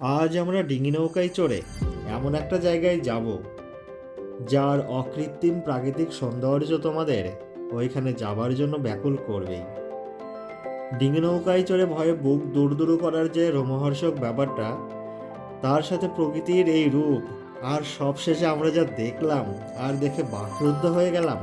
আজ আমরা ডিঙি নৌকায় চড়ে এমন একটা জায়গায় যাব, যার অকৃত্রিম প্রাকৃতিক সৌন্দর্য তোমাদের ওইখানে যাবার জন্য ব্যাকুল করবেই। ডিঙি নৌকায় চড়ে ভয়ে বুক দুরদুরু করার যে রোমহর্ষক ব্যাপারটা, তার সাথে প্রকৃতির এই রূপ, আর সবশেষে আমরা যা দেখলাম আর দেখে বাকরুদ্ধ হয়ে গেলাম,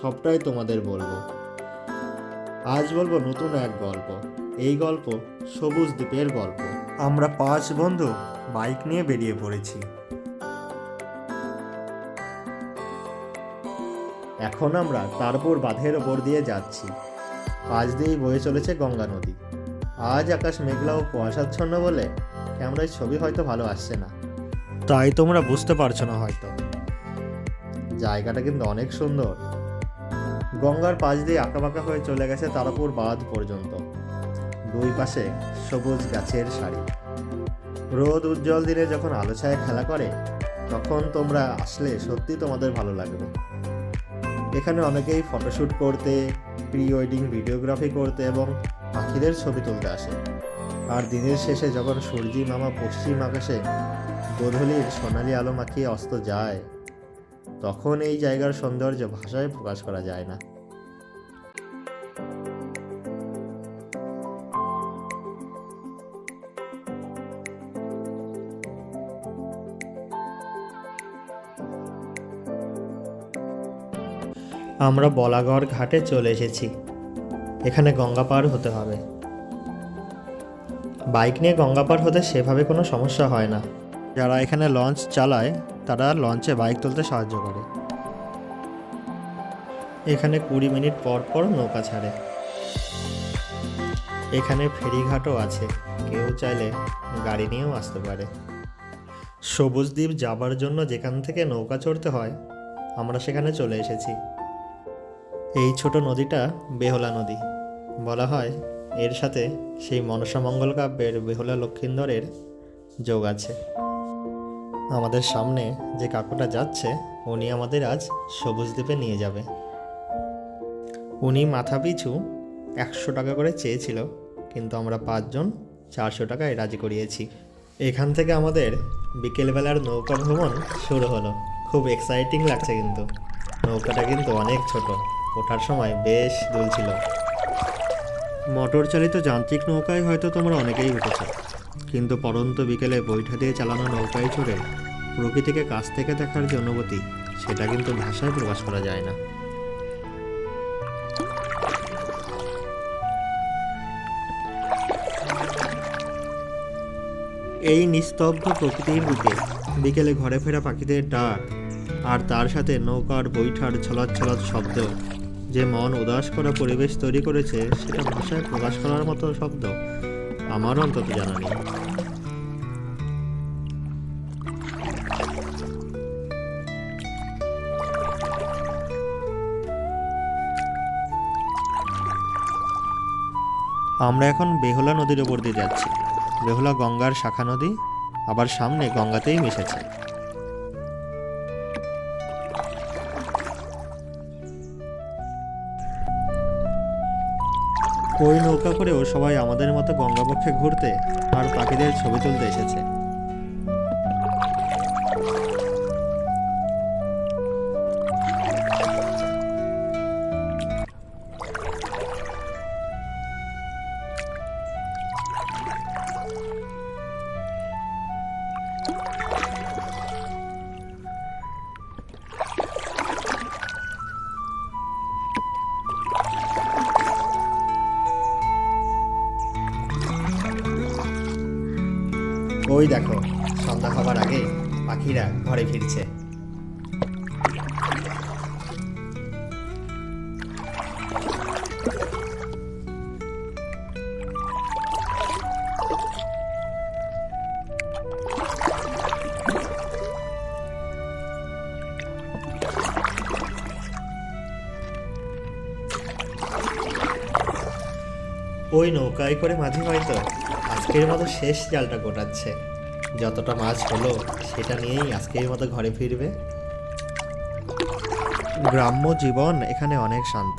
সবটাই তোমাদের বলব। আজ বলব নতুন এক গল্প, এই গল্প সবুজ দ্বীপের গল্প। আমরা পাঁচ বন্ধু বাইক নিয়ে বেরিয়ে পড়েছি। এখন আমরা তারপর বাঁধের ওপর দিয়ে যাচ্ছি। পাশ দিয়েই বয়ে চলেছে গঙ্গা নদী। আজ আকাশ মেঘলা ও কুয়াশাচ্ছন্ন বলে ক্যামেরায় ছবি হয়তো ভালো আসছে না। তাই তোমরা বুঝতে পারছ না হয়তো। জায়গাটা কিন্তু অনেক সুন্দর। গঙ্গার পাশ দিয়ে আঁকাবাঁকা হয়ে চলে গেছে তারাপুর বাঁধ পর্যন্ত। দুই পাশে সবুজ গাছের সারি। রোদ উজ্জ্বল দিনে যখন আলো ছায়া খেলা করে, তখন তোমরা আসলে সত্যি তোমাদের ভালো লাগবে। এখানে অনেকেই ফটোশ্যুট করতে প্রি ওয়েডিং ভিডিওগ্রাফি করতে এবং পাখিদের ছবি তুলতে আসে। আর দিনের শেষে যখন সূর্যি মামা পশ্চিম আকাশে গোধূলির সোনালি আলো মাখিয়ে অস্ত যায়, তখন এই জায়গার সৌন্দর্য ভাষায় প্রকাশ করা যায় না। আমরা বলাগড় ঘাটে চলে এসেছি। এখানে গঙ্গা পার হতে হবে। বাইক নিয়ে গঙ্গা পার হতে সেভাবে কোনো সমস্যা হয় না। যারা এখানে লঞ্চ চালায়, তারা লঞ্চে বাইক তুলতে সাহায্য করে। এখানে কুড়ি মিনিট পর পর নৌকা ছাড়ে। এখানে ফেরিঘাটও আছে। কেউ চাইলে গাড়ি নিয়েও আসতে পারে। সবুজ দ্বীপ যাবার জন্য যেখান থেকে নৌকা চড়তে হয়, আমরা সেখানে চলে এসেছি। এই ছোট নদীটা বেহলা নদী। বলা হয়, এর সাথে সেই মনসামঙ্গল কাব্যের বেহুলা লক্ষিন্দরের যোগ আছে। আমাদের সামনে যে কাকুটা যাচ্ছে, উনি আমাদের আজ সবুজ দ্বীপে নিয়ে যাবে। উনি মাথা পিছু একশো টাকা করে চেয়েছিল, কিন্তু আমরা পাঁচজন চারশো টাকায় রাজি করিয়েছি। এখান থেকে আমাদের বিকেলবেলার নৌকা ভ্রমণ শুরু হলো। খুব এক্সাইটিং লাগছে কিন্তু। নৌকাটা কিন্তু অনেক ছোট। ওঠার সময় বেশ দুলছিল মোটর চালিত যান্ত্রিক নৌকায় হয়তো তোমরা অনেকেই উঠেছ, কিন্তু পরন্ত বিকেলে বৈঠা দিয়ে চালানো নৌকায় চড়ে প্রকৃতিকে কাছ থেকে দেখার যে অনুভূতি, সেটা কিন্তু ভাষায় প্রকাশ করা যায় না। এই নিস্তব্ধ প্রকৃতির বুকে বিকেলে ঘরে ফেরা পাখিদের ডাক আর তার সাথে নৌকার বৈঠার ছলাৎ শব্দ যে মন উদাস করা পরিবেশ তৈরি করেছে, সেটা ভাষায় প্রকাশ করার মতো শব্দ। আমার অন্তত জানা নেই। আমরা এখন বেহুলা নদীর উপর দিয়ে যাচ্ছি। বেহুলা গঙ্গার শাখা নদী, আবার সামনে গঙ্গাতেই মিশেছে। ওই নৌকা করেও সবাই আমাদের মতো গঙ্গাপক্ষে ঘুরতে আর পাখিদের ছবি তুলতে এসেছে। ওই দেখো, সন্ধ্যা হবার আগে পাখিরা ঘরে ফিরছে। ওই নৌকায় করে মাঝে হয়তো আজকের মতো শেষ জালটা গোটাচ্ছে। যতটা মাছ হলো, সেটা নিয়েই আজকের মতো ঘরে ফিরবে। গ্রাম্য জীবন এখানে অনেক শান্ত।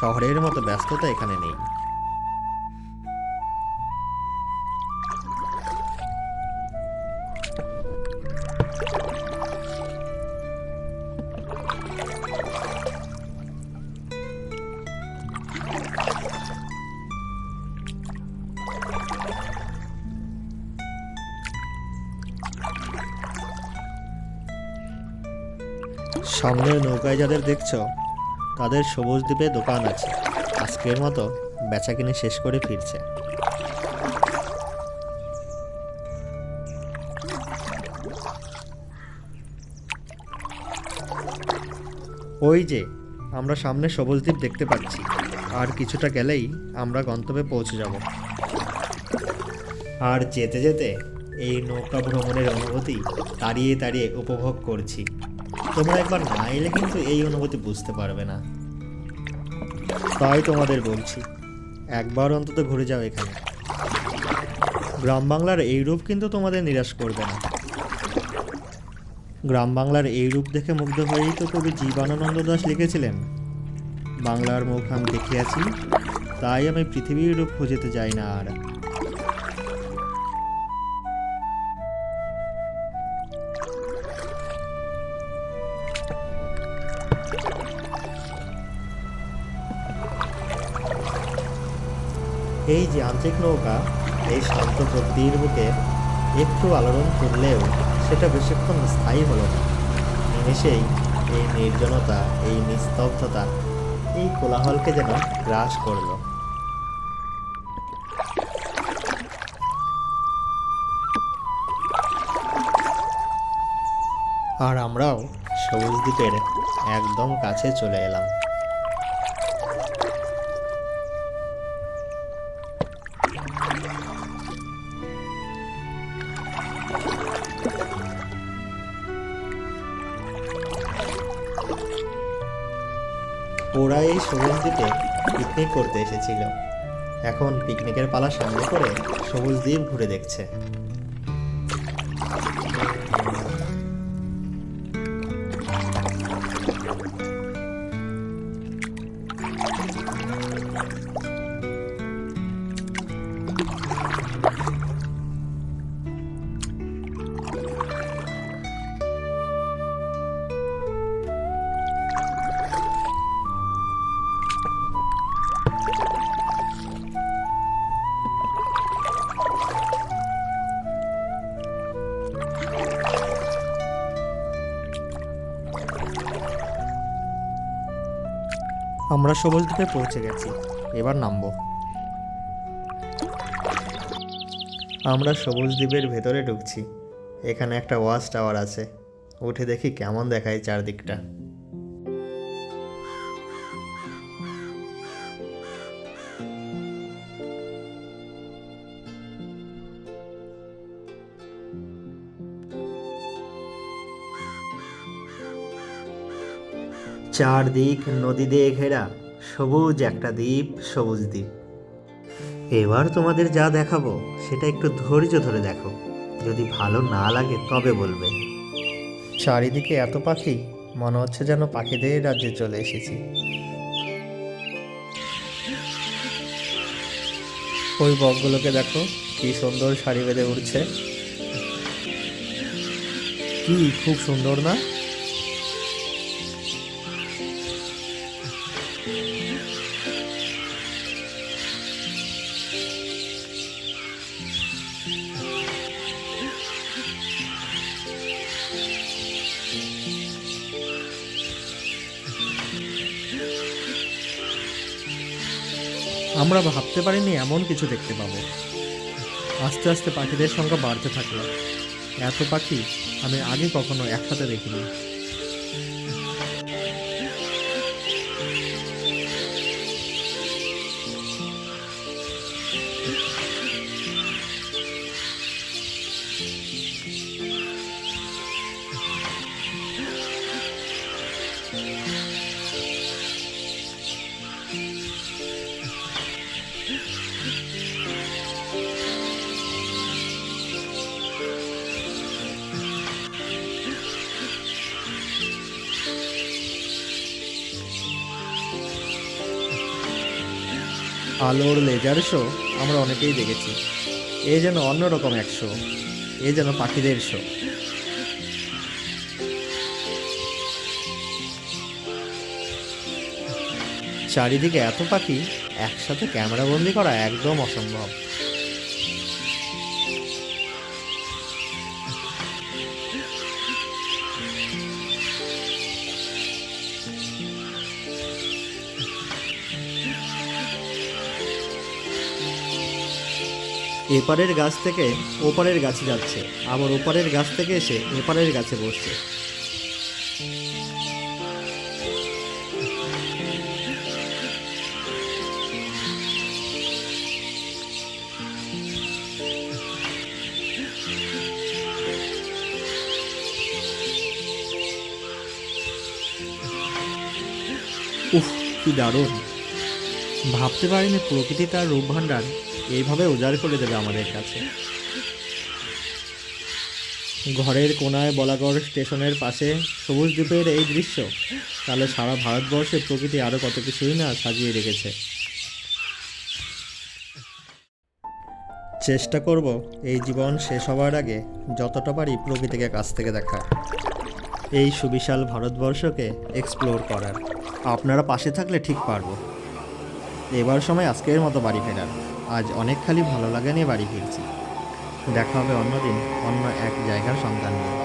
শহরের মতো ব্যস্ততা এখানে নেই। সামনের নৌকায় যাদের দেখছ, তাদের সবুজ দ্বীপে দোকান আছে। আজকের মতো বেচা কিনে শেষ করে ফিরছে। ওই যে, আমরা সামনে সবুজ দ্বীপ দেখতে পাচ্ছি। আর কিছুটা গেলেই আমরা গন্তব্যে পৌঁছে যাব। আর যেতে যেতে এই নৌকা ভ্রমণের অনুভূতি তাড়িয়ে তাড়িয়ে উপভোগ করছি। তোমরা একবার না এলে কিন্তু এই অনুভূতি বুঝতে পারবে না। তাই তোমাদের বলছি, একবার অন্তত ঘুরে যাও এখানে। গ্রাম বাংলার এই রূপ কিন্তু তোমাদের নিরাশ করবে না। গ্রাম বাংলার এই রূপ দেখে মুগ্ধ হয়েই তো কবি জীবনানন্দ দাস লিখেছিলেন, বাংলার মুখ আমি দেখিয়াছি, তাই আমি পৃথিবীর রূপ খুঁজেতে যাই না আর। এই যান্ত্রিক নৌকা, এই শান্ত প্রকৃতির বুকে একটু আলোড়ন তুললেও সেটা বেশিক্ষণ স্থায়ী হলো না। নিমেষেই এই নির্জনতা, এই নিস্তব্ধতা, এই কোলাহলকে যেন গ্রাস করল। আর আমরাও সবুজ দ্বীপের একদম কাছে চলে এলাম। ওরা এই সবুজ দ্বীপে পিকনিক করতে এসেছিল। এখন পিকনিকের পালা সামনে করে সবুজ দ্বীপ ঘুরে দেখছে। আমরা সবুজ দ্বীপে পৌঁছে গেছি। এবার নামবো। আমরা সবুজ দ্বীপের ভেতরে ঢুকছি। এখানে একটা ওয়াচ টাওয়ার আছে। উঠে দেখি কেমন দেখায় চারদিকটা। চারদিক নদী দিয়ে ঘেরা, সবুজ একটা দ্বীপ, সবুজ দ্বীপ। এবার তোমাদের যা দেখাবো, সেটা একটু ধৈর্য ধরে দেখো। যদি ভালো না লাগে, তবে বলবে। চারিদিকে এত পাখি, মনে হচ্ছে যেন পাখিদের রাজ্যে চলে এসেছি। ওই বকগুলোকে দেখো, কি সুন্দর শাড়ি বেঁধে উঠছে কি, খুব সুন্দর না? আমরা ভাবতে পারিনি এমন কিছু দেখতে পাবো। আস্তে আস্তে পাখিদের সংখ্যা বাড়তে থাকল। এত পাখি আমি আগে কখনো একসাথে দেখিনি। আলোর লেজার শো আমরা অনেকেই দেখেছি। এ যেন অন্যরকম এক শো এ যেন পাখিদের শো চারিদিকে এত পাখি, একসাথে ক্যামেরা বন্দি করা একদম অসম্ভব। এপারের গাছ থেকে ওপারের গাছে যাচ্ছে, আবার ওপারের গাছ থেকে এসে এপারের গাছে বসছে। উফ, কি দারুণ। ভাবতে পারিনি প্রকৃতি তার রূপভাণ্ডার এইভাবে উজাড় করে দেবে আমাদের কাছে। ঘরের কোনায় বলাগড় স্টেশনের পাশে সবুজ দ্বীপের এই দৃশ্য, তাহলে সারা ভারতবর্ষে প্রকৃতি আরও কত কিছুই না সাজিয়ে রেখেছে। চেষ্টা করব এই জীবন শেষ হওয়ার আগে যতটা পারি প্রকৃতিকে কাছ থেকে দেখার এই সুবিশাল ভারতবর্ষকে এক্সপ্লোর করার। আপনারা পাশে থাকলে ঠিক পারব। এবার সময় আজকের মতো বাড়ি ফেরার। আজ অনেক খালি ভালো লাগা নিয়ে বাড়ি ফিরছি। দেখা হবে অন্যদিন, অন্য এক জায়গার সন্তান নিয়ে।